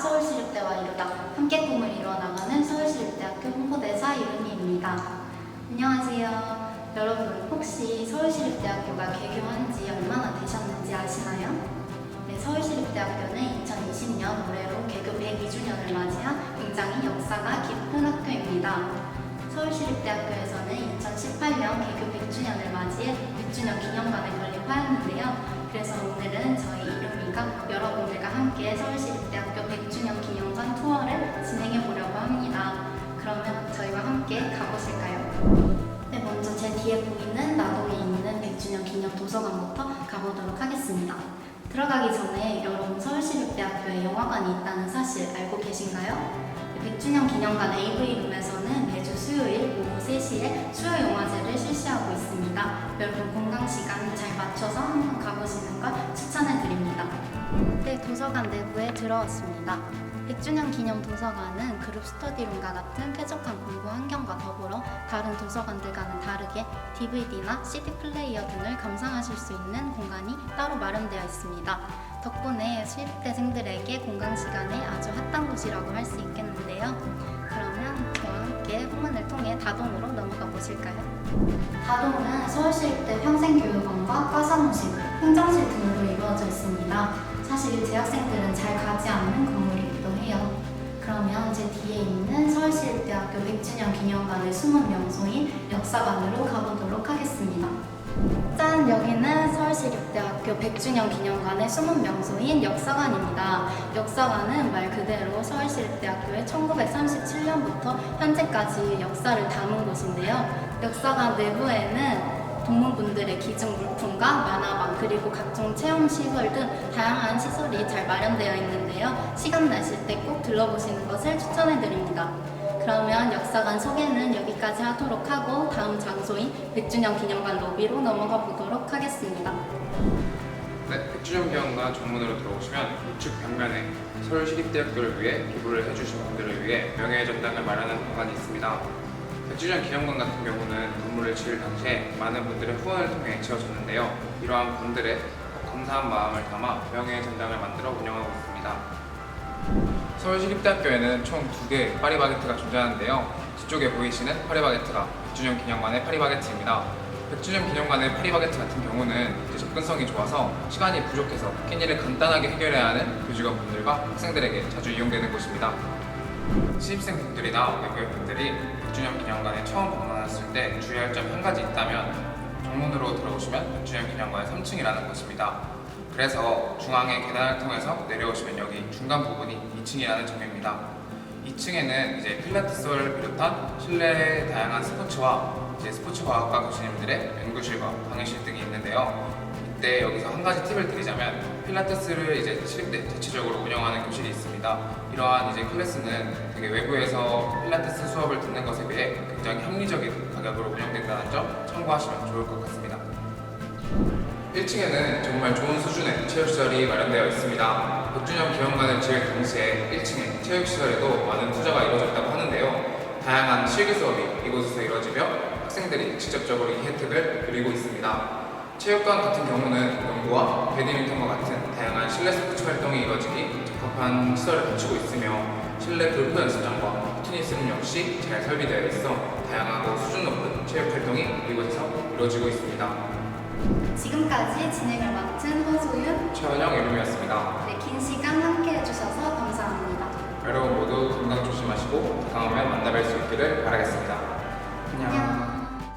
서울시립대와 이루다 함께 꿈을 이루어나가는 서울시립대학교 홍보대사 이은희입니다. 안녕하세요. 여러분 혹시 서울시립대학교가 개교한 지 얼마나 되셨는지 아시나요? 네, 서울시립대학교는 2020년 올해로 개교 102주년을 맞이한 굉장히 역사가 깊은 학교입니다. 서울시립대학교에서는 2018년 개교 100주년을 맞이해 100주년 기념관을 건립하였는데요. 그래서 오늘은 저희 이름이가 여러분들과 함께 서울시립대학교 보이는 나동에 있는 100주년 기념 도서관부터 가보도록 하겠습니다. 들어가기 전에 여러분 서울시립대학교에 영화관이 있다는 사실 알고 계신가요? 100주년 기념관 AV룸에서는 매주 수요일 오후 3시에 수요 영화제를 실시하고 있습니다. 여러분 공강 시간 잘 맞춰서 한번 가보시는 걸 추천해 드립니다. 네, 도서관 내부에 들어왔습니다. 100주년 기념 도서관은 그룹 스터디룸과 같은 쾌적한 공부 환경과 더불어 다른 도서관들과는 다르게 DVD나 CD 플레이어 등을 감상하실 수 있는 공간이 따로 마련되어 있습니다. 덕분에 실입대생들에게 공강 시간에 아주 핫한 곳이라고 할 수 있겠는데요. 후문을 통해 다동으로 넘어가 보실까요? 다동은 서울시립대 평생교육원과 과사무실, 행정실 등으로 이루어져 있습니다. 사실 재학생들은 잘 가지 않는 건물이기도 해요. 그러면 제 뒤에 있는 서울시립대학교 100주년 기념관의 숨은 명소인 역사관으로 가보도록 하겠습니다. 짠! 여기는 서울시립대학교 100주년 기념관의 숨은 명소인 역사관입니다. 역사관은 말 그대로 서울시립대학교의 1937년부터 현재까지 역사를 담은 곳인데요. 역사관 내부에는 동문분들의 기증 물품과 만화방 그리고 각종 체험 시설 등 다양한 시설이 잘 마련되어 있는데요. 시간 나실 때 꼭 들러보시는 것을 추천해 드립니다. 그러면 역사관 소개는 여기까지 하도록 하고 다음 장소인 100주년 기념관 로비로 넘어가 보도록 하겠습니다. 네, 백주년 기념관 정문으로 들어오시면 우측 벽면에 서울시립대학교를 위해 기부를 해주신 분들을 위해 명예의 전당을 마련한 공간이 있습니다. 백주년 기념관 같은 경우는 건물을 지을 당시에 많은 분들의 후원을 통해 지어졌는데요. 이러한 분들의 감사한 마음을 담아 명예의 전당을 만들어 운영하고 있습니다. 서울시립대학교에는 총 두 개의 파리바게트가 존재하는데요. 뒤쪽에 보이시는 파리바게트가 100주년 기념관의 파리바게트입니다. 100주년 기념관의 파리바게트 같은 경우는 접근성이 좋아서 시간이 부족해서 끼니를 간단하게 해결해야 하는 교직원분들과 학생들에게 자주 이용되는 곳입니다. 신입생분들이나 외부인분들이 100주년 기념관에 처음 방문했을 때 주의할 점 한 가지 있다면 정문으로 들어오시면 100주년 기념관 3층이라는 것입니다. 그래서 중앙의 계단을 통해서 내려오시면 여기 중간 부분이 2층이라는 점입니다. 2층에는 이제 필라테스를 비롯한 실내 다양한 스포츠와 이제 스포츠 과학과 교수님들의 연구실과 강의실 등이 있는데요. 이때 여기서 한 가지 팁을 드리자면 필라테스를 이제 실대 자체적으로 운영하는 교실이 있습니다. 이러한 이제 클래스는 되게 외부에서 필라테스 수업을 듣는 것에 비해 굉장히 합리적인 가격으로 운영된다는 점 참고하시면 좋을 것 같습니다. 1층에는 정말 좋은 수준의 체육시설이 마련되어 있습니다. 100주년 기념관을 지을 당시에 1층에 체육시설에도 많은 투자가 이루어졌다고 하는데요. 다양한 실기 수업이 이곳에서 이루어지며 학생들이 직접적으로 이 혜택을 누리고 있습니다. 체육관 같은 경우는 농구와 배드민턴과 같은 다양한 실내 스포츠 활동이 이루어지기 적합한 시설을 갖추고 있으며 실내 골프 연습장과 피트니스는 역시 잘 설비되어 있어 다양하고 수준 높은 체육 활동이 이곳에서 이루어지고 있습니다. 지금까지 진행을 맡은 허소윤, 최원영 이름이었습니다. 네, 긴 시간 함께 해주셔서 감사합니다. 여러분 모두 건강 조심하시고 다음에 만나뵐 수 있기를 바라겠습니다. 안녕. 안녕.